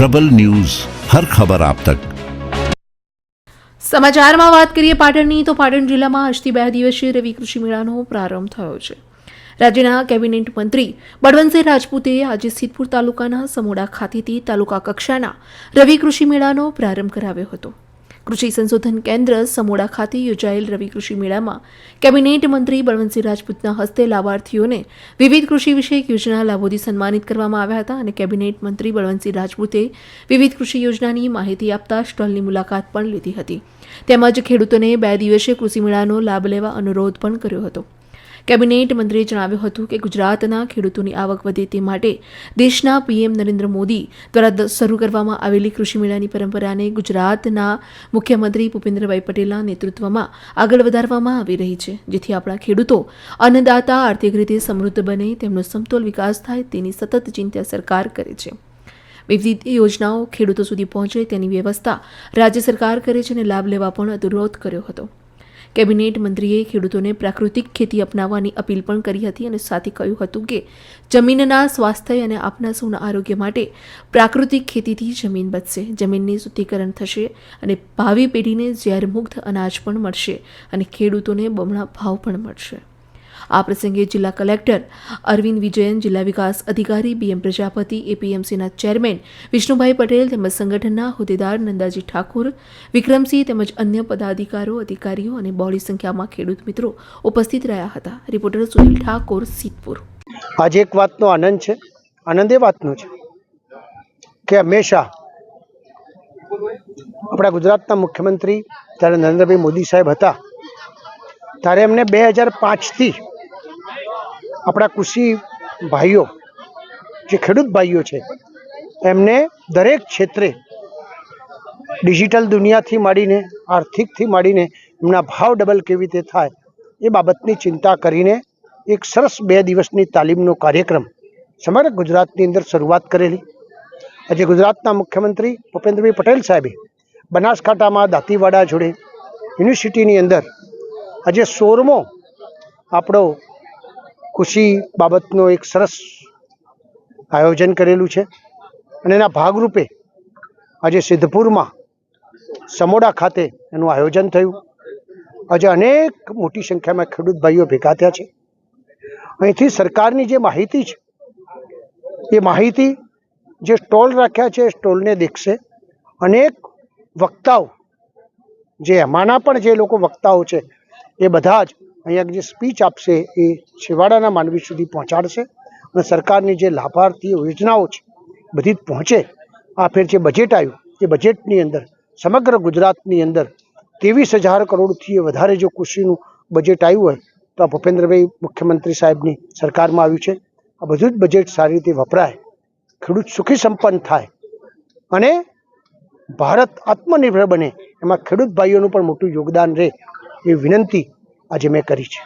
પ્રબલ news, હર ખબર આપ તક. સમાચારમાં વાત કરીએ પાટણની, તો પાટણ જિલ્લામાં આજથી બે દિવસીય રવિ કૃષિ મેળાનો પ્રારંભ થયો છે. રાજ્યના કેબિનેટ મંત્રી બળવંતસિંહ રાજપૂતે આજે સિદ્ધપુર તાલુકાના સમોડા ખાતેથી તાલુકા કક્ષાના રવિ કૃષિ મેળાનો પ્રારંભ કરાવ્યો હતો. કૃષિ સંશોધન કેન્દ્ર સમોડા ખાતે યોજાયેલ રવિ કૃષિ મેળામાં કેબિનેટ મંત્રી બળવંતસિંહ રાજપૂતના હસ્તે લાભાર્થીઓને વિવિધ કૃષિ વિષયક યોજના લાભોથી સન્માનિત કરવામાં આવ્યા હતા અને કેબિનેટ મંત્રી બળવંતસિંહ રાજપૂતે વિવિધ કૃષિ યોજનાની માહિતી આપતા સ્ટોલની મુલાકાત પણ લીધી હતી. તેમજ ખેડૂતોને બે દિવસીય કૃષિ મેળાનો લાભ લેવા અનુરોધ પણ કર્યો હતો. કેબિનેટ મંત્રીએ જણાવ્યું હતું કે ગુજરાતના ખેડૂતોની આવક વધે તે માટે દેશના પીએમ નરેન્દ્ર મોદી દ્વારા શરૂ કરવામાં આવેલી કૃષિ મેળાની પરંપરાને ગુજરાતના મુખ્યમંત્રી ભૂપેન્દ્રભાઈ પટેલના નેતૃત્વમાં આગળ વધારવામાં આવી રહી છે, જેથી આપણા ખેડૂતો અન્નદાતા આર્થિક રીતે સમૃદ્ધ બને, તેમનો સમતોલ વિકાસ થાય તેની સતત ચિંતા સરકાર કરે છે. વિવિધ યોજનાઓ ખેડૂતો સુધી પહોંચે તેની વ્યવસ્થા રાજ્ય સરકાર કરે છે અને લાભ લેવા પણ અનુરોધ કર્યો હતો. કેબિનેટ મંત્રીએ ખેડૂતોને પ્રાકૃતિક ખેતી અપનાવવાની અપીલ પણ કરી હતી અને સાથે કહ્યું હતું કે જમીનના સ્વાસ્થ્ય અને આપના સૌના આરોગ્ય માટે પ્રાકૃતિક ખેતીથી જમીન બચશે, જમીનની શુદ્ધિકરણ થશે અને ભાવિ પેઢીને ઝેરમુક્ત અનાજ પણ મળશે અને ખેડૂતોને બમણા ભાવ પણ મળશે. આ પ્રસંગે જિલ્લા કલેક્ટર અરવિંદ વિજયન, જિલ્લા વિકાસ અધિકારી બીએમ પ્રજાપતિ એપીએમસીના ચેરમેન વિષ્ણુભાઈ પટેલ તેમજ સંગઠનના હોદ્દેદાર નંદાજી ઠાકુર, વિક્રમસિંહ તેમજ અન્ય પદાધિકારો, અધિકારીઓ અને બહોળી સંખ્યામાં ખેડૂત મિત્રો ઉપસ્થિત રહ્યા હતા. રિપોર્ટર સુનિલ ઠાકોર, સિદ્ધપુર. આજે એક વાતનો આનંદ છે. આનંદ એ વાતનો છે કે હંમેશા આપણા ગુજરાતના મુખ્યમંત્રી ત્યારે નરેન્દ્રભાઈ મોદી સાહેબ હતા, ત્યારે એમને બે હજાર પાંચથી આપણા કૃષિ ભાઈઓ, જે ખેડૂત ભાઈઓ છે, એમને દરેક ક્ષેત્રે ડિજિટલ દુનિયાથી માંડીને, આર્થિકથી માંડીને, એમના ભાવ ડબલ કેવી રીતે થાય, એ બાબતની ચિંતા કરીને એક સરસ બે દિવસની તાલીમનો કાર્યક્રમ સમગ્ર ગુજરાતની અંદર શરૂઆત કરેલી. આજે ગુજરાતના મુખ્યમંત્રી ભૂપેન્દ્રભાઈ પટેલ સાહેબે બનાસકાંઠામાં દાંતીવાડા જોડે યુનિવર્સિટીની અંદર આજે સોરમો આપણો કૃષિ બાબતનો એક સરસ આયોજન કરેલું છે. અને એના ભાગરૂપે આજે સિદ્ધપુરમાં સમોડા ખાતે એનું આયોજન થયું. આજે અનેક મોટી સંખ્યામાં ખેડૂત ભાઈઓ ભેગા થયા છે. અહીંથી સરકારની જે માહિતી છે, એ માહિતી જે સ્ટોલ રાખ્યા છે સ્ટોલને દેખશે. અનેક વક્તાઓ, જે એમાંના પણ જે લોકો વક્તાઓ છે, એ બધા જ અહીંયા જે સ્પીચ આપશે એ છેવાડાના માનવી સુધી પહોંચાડશે અને સરકારની જે લાભાર્થી યોજનાઓ છે, બધી જ પહોંચે. આ ફેર જે બજેટ આવ્યું, એ બજેટની અંદર, સમગ્ર ગુજરાતની અંદર ત્રેવીસ હજાર કરોડથી વધારે જો કૃષિનું બજેટ આવ્યું હોય, તો આ ભૂપેન્દ્રભાઈ મુખ્યમંત્રી સાહેબની સરકારમાં આવ્યું છે. આ બધું જ બજેટ સારી રીતે વપરાય, ખેડૂત સુખી સંપન્ન થાય અને ભારત આત્મનિર્ભર બને. એમાં ખેડૂત ભાઈઓનું પણ મોટું યોગદાન રહે, એ વિનંતી આજે મેં કરી છે.